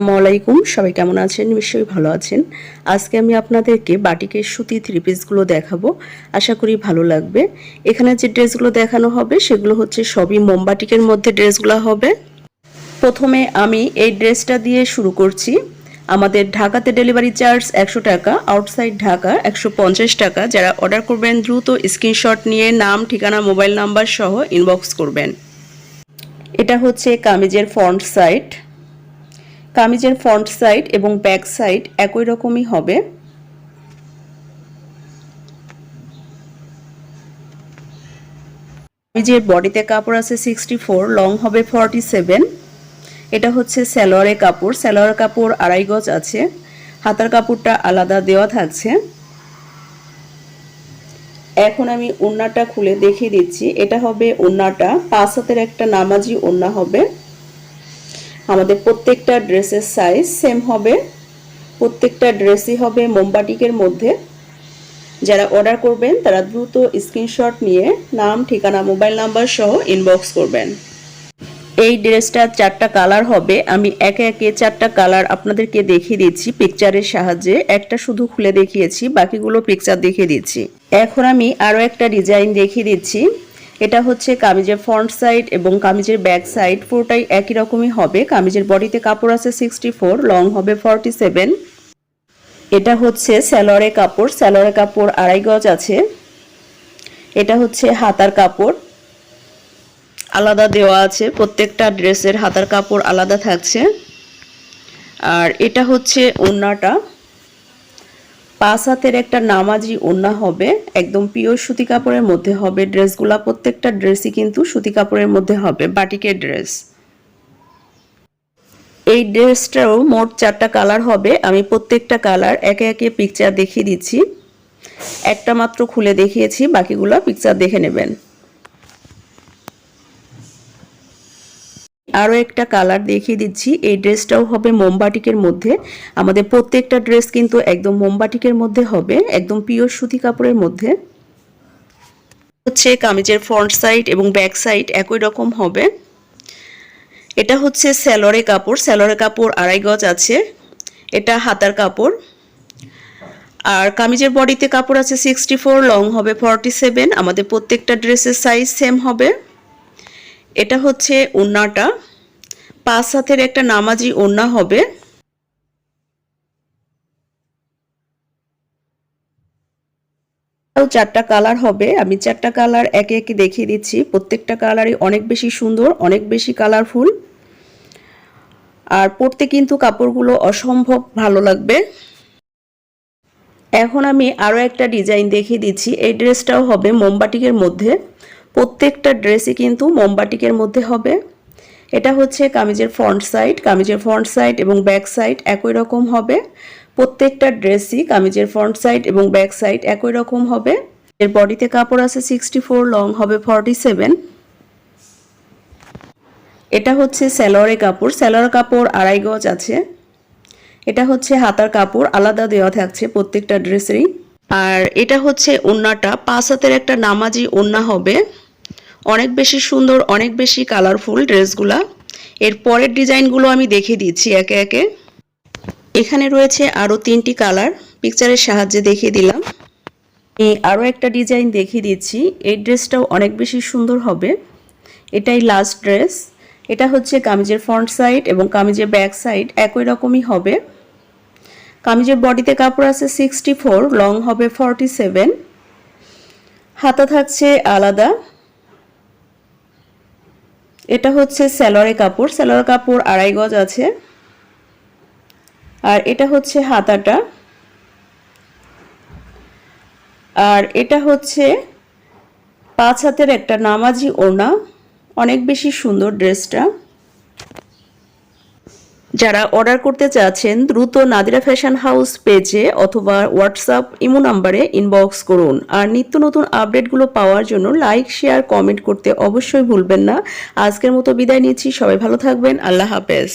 আসসালামাইকুম সবাই কেমন আছেন? নিশ্চয়ই ভালো আছেন। আজকে আমি আপনাদেরকে বাটিকের সুতি থ্রি পিসগুলো দেখাবো। আশা করি ভালো লাগবে। এখানে যে ড্রেসগুলো দেখানো হবে, সেগুলো হচ্ছে সবই মোমবাটিকের মধ্যে ড্রেসগুলো হবে। প্রথমে আমি এই ড্রেসটা দিয়ে শুরু করছি। আমাদের ঢাকাতে ডেলিভারি চার্জ একশো টাকা আউটসাইড ঢাকা একশো পঞ্চাশ টাকা। যারা অর্ডার করবেন, দ্রুত স্ক্রিনশট নিয়ে নাম, ঠিকানা মোবাইল নাম্বার সহ ইনবক্স করবেন। এটা হচ্ছে কামিজের ফ্রন্ট সাইড কামিজের ফ্রন্ট সাইড এবং ব্যাক সাইড একই রকমই হবে। কামিজের বডিতে কাপড় আছে সিক্সটি ফোর লং হবে ফর্টি সেভেন এটা হচ্ছে স্যালোয়ারের কাপড়। স্যালোয়ার কাপড় আড়াই গজ আছে। হাতার কাপড়টা আলাদা দেওয়া থাকছে। এখন আমি ওন্নাটা খুলে দেখিয়ে দিচ্ছি। এটা হবে ওন্নাটা। পাঁচ হাতের একটা নামাজি ওন্না হবে। আমাদের প্রত্যেকটা ড্রেসের সাইজ সেম হবে। প্রত্যেকটা ড্রেসই হবে মোমবাটিকের মধ্যে। যারা অর্ডার করবেন, তারা দ্রুত স্ক্রিনশট নিয়ে নাম, ঠিকানা মোবাইল নাম্বার সহ ইনবক্স করবেন। এই ড্রেসটার চারটা কালার হবে। আমি একে একে চারটা কালার আপনাদেরকে দেখিয়ে দিচ্ছি পিকচারের সাহায্যে। একটা শুধু খুলে দেখিয়েছি, বাকিগুলো পিকচার দেখিয়ে দিচ্ছি। এখন আমি আরও একটা ডিজাইন দেখিয়ে দিচ্ছি। এটা হচ্ছে কামিজের ফ্রন্ট সাইড এবং কামিজের ব্যাক সাইড পুরোটাই একই রকমই হবে। কামিজের বডিতে কাপড় আছে সিক্সটি ফোর লং হবে ফর্টি সেভেন এটা হচ্ছে স্যালোয়ারের কাপড় স্যালোয়ারের কাপড় আড়াই গজ আছে। এটা হচ্ছে হাতার কাপড়, আলাদা দেওয়া আছে। প্রত্যেকটা ড্রেসের হাতার কাপড় আলাদা থাকছে। আর এটা হচ্ছে ওড়নাটা পাঁচ হাতের একটা নামাজি ওড়না হবে, একদম পিওর সুতি কাপড়ের মধ্যে হবে। ড্রেসগুলা প্রত্যেকটা ড্রেসই কিন্তু সুতি কাপড়ের মধ্যে হবে, বাটিকের ড্রেস এই ড্রেসটাও মোট চারটা কালার হবে, আমি প্রত্যেকটা কালার একে একে পিকচার দেখিয়ে দিচ্ছি। একটা মাত্র খুলে দেখিয়েছি, বাকিগুলো পিকচার দেখে নেবেন। আরও একটা কালার দেখিয়ে দিচ্ছি। এই ড্রেসটাও হবে মোমবাটিকের মধ্যে। আমাদের প্রত্যেকটা ড্রেস কিন্তু একদম মোমবাটিকের মধ্যে হবে, একদম পিওর সুতি কাপড়ের মধ্যে। হচ্ছে কামিজের ফ্রন্ট সাইড এবং ব্যাক সাইড একই রকম হবে। এটা হচ্ছে স্যালোরে কাপড়। স্যালোরে কাপড় আড়াই গজ আছে। এটা হাতার কাপড়। আর কামিজের বডিতে কাপড় আছে সিক্সটি ফোর লং হবে ফর্টি সেভেন আমাদের প্রত্যেকটা ড্রেসের সাইজ সেম হবে। এটা হচ্ছে ওড়নাটা পাঁচ হাতের একটা নামাজি ওড়না হবে। চারটা কালার হবে। আমি চারটা কালার একে একে দেখিয়ে দিচ্ছি। প্রত্যেকটা কালারই অনেক বেশি সুন্দর, অনেক বেশি কালারফুল। আর পরতে কিন্তু কাপড়গুলো অসম্ভব ভালো লাগবে। এখন আমি আরও একটা ডিজাইন দেখিয়ে দিচ্ছি। এই ড্রেসটাও হবে মোমবাটিকের মধ্যে। প্রত্যেকটা ড্রেসই কিন্তু মোমবাটিকের মধ্যে হবে। এটা হচ্ছে কামিজের ফ্রন্ট সাইড কামিজের ফ্রন্ট সাইড এবং ব্যাক সাইড একই রকম হবে। প্রত্যেকটা ড্রেসই কামিজের ফ্রন্ট সাইড এবং ব্যাক সাইড একই রকম হবে। এর বডিতে কাপড় আছে সিক্সটি ফোর লং হবে ফর্টি সেভেন এটা হচ্ছে স্যালোয়ারের কাপড় স্যালোয়ার কাপড় আড়াই গজ আছে। এটা হচ্ছে হাতার কাপড়, আলাদা দেওয়া থাকছে প্রত্যেকটা ড্রেসেরই আর এটা হচ্ছে ওন্নাটা, পাঁচ হাতের একটা নামাজি ওন্না হবে। অনেক বেশি সুন্দর, অনেক বেশি কালারফুল ড্রেসগুলা। এর পরের ডিজাইনগুলো আমি দেখিয়ে দিচ্ছি একে একে। এখানে রয়েছে আরও তিনটি কালার, পিকচারের সাহায্যে দেখিয়ে দিলাম। এই আরও একটা ডিজাইন দেখিয়ে দিচ্ছি। এই ড্রেসটাও অনেক বেশি সুন্দর হবে। এটাই লাস্ট ড্রেস এটা হচ্ছে কামিজের ফ্রন্ট সাইড এবং কামিজের ব্যাক সাইড একই রকমই হবে। কামিজের বডিতে কাপড় আছে সিক্সটি ফোর লং হবে ফর্টি সেভেন হাতা থাকছে আলাদা। এটা হচ্ছে স্যালোয়ারে কাপড়। স্যালোয়ার কাপড় আড়াই গজ আছে। আর এটা হচ্ছে হাতাটা। আর এটা হচ্ছে পাঁচ হাতের একটা নামাজি ওনা অনেক বেশি সুন্দর ড্রেসটা। যারা অর্ডার করতে চাচ্ছেন, দ্রুত নাদিরা ফ্যাশন হাউস পেজে অথবা হোয়াটসঅ্যাপ ইমো নাম্বারে ইনবক্স করুন। আর নিত্য নতুন আপডেটগুলো পাওয়ার জন্য লাইক শেয়ার কমেন্ট করতে অবশ্যই ভুলবেন না। আজকের মতো বিদায় নিচ্ছি। সবাই ভালো থাকবেন। আল্লাহ হাফেজ।